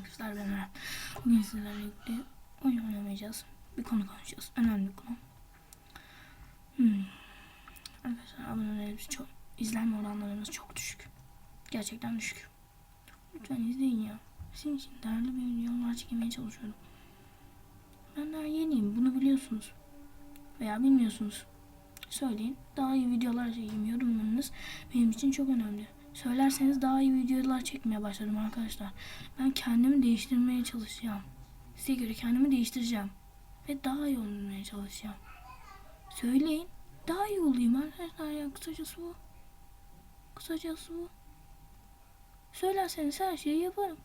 arkadaşlar ben Eren. Bugün sizlerle birlikte oyun oynamayacağız. Bir konu konuşacağız. Önemli bir konu. Hmm. Arkadaşlar abonelerimiz çok, izlenme oranlarımız çok düşük. Gerçekten düşük. Lütfen izleyin ya. Sizin için değerli bir videolar çekmeye çalışıyorum. Ben daha yeniyim. Bunu biliyorsunuz. Veya bilmiyorsunuz. Söyleyin. Daha iyi videolar çekeyim. Yorumlarınız benim için çok önemli. Söylerseniz daha iyi videolar çekmeye başladım arkadaşlar. Ben kendimi değiştirmeye çalışacağım. Size göre kendimi değiştireceğim. Ve daha iyi olmaya çalışacağım. Söyleyin. Daha iyi olayım arkadaşlar ya. Kısacası bu. Kısacası bu. Söylerseniz her şeyi yaparım.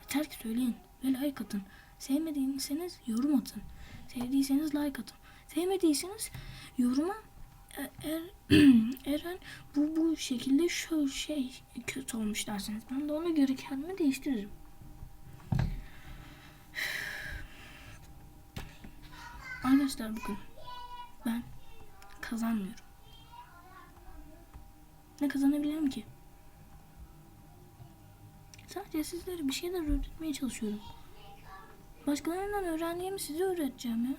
Yeter ki söyleyin. Ve like atın. Sevmediyseniz yorum atın. Sevdiyseniz like atın. Sevmediyseniz yoruma er, Eren bu bu şekilde şu şey kötü olmuş derseniz ben de ona göre kendimi değiştiririm. Arkadaşlar bakın ben kazanmıyorum. Ne kazanabilirim ki? Sadece sizlere bir şeyler öğretmeye çalışıyorum. Başkalarından öğrendiğimi size öğreteceğim ya.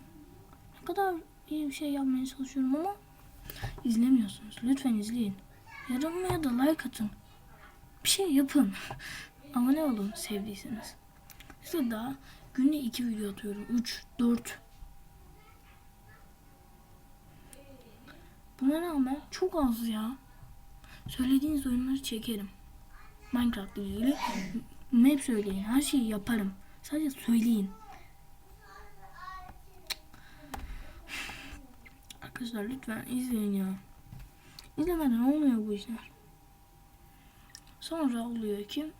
Ne kadar iyi bir şey yapmaya çalışıyorum ama izlemiyorsunuz. Lütfen izleyin. Yorumlara da like atın. Bir şey yapın. Abone olun sevdiyseniz. Size daha günde iki video atıyorum. Üç, dört. Buna rağmen çok az ya. Söylediğiniz oyunları çekerim. Minecraft ile ilgili map söyleyin. Her şeyi yaparım. Sadece söyleyin. Arkadaşlar lütfen izleyin ya. İzlemeden olmuyor bu işler. Sonra oluyor ki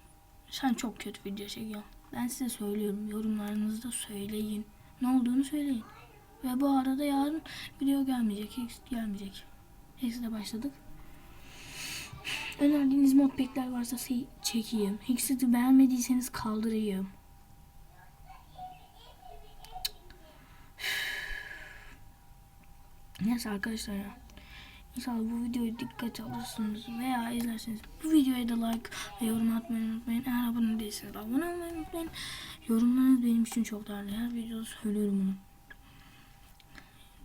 sen çok kötü video çekiyorsun. Ben size söylüyorum. Yorumlarınızda söyleyin. Ne olduğunu söyleyin. Ve bu arada yarın video gelmeyecek. X gelmeyecek. X'de başladık. Önerdiğiniz modpack'ler varsa se- çekeyim. Hexit'i beğenmediyseniz kaldırayım. Neyse arkadaşlar ya. İnşallah bu videoyu dikkat alırsınız veya izlersiniz. Bu videoya da like ve yorum atmayı unutmayın. Eğer abone değilseniz abone olmayı unutmayın. Yorumlarınız benim için çok değerli. Her videoda söylüyorum bunu.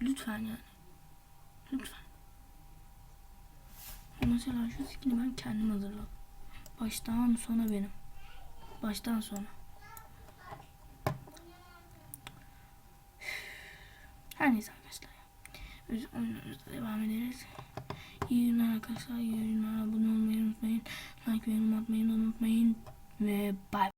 Lütfen yani. Lütfen. Mesela şu skini ben kendim hazırladım. Baştan sona benim. Baştan sona. Her neyse arkadaşlar. Biz oyunlarımıza devam ederiz. İyi günler arkadaşlar. İyi günler. Abone olmayı unutmayın. Like ve yorum atmayı unutmayın. Ve bye.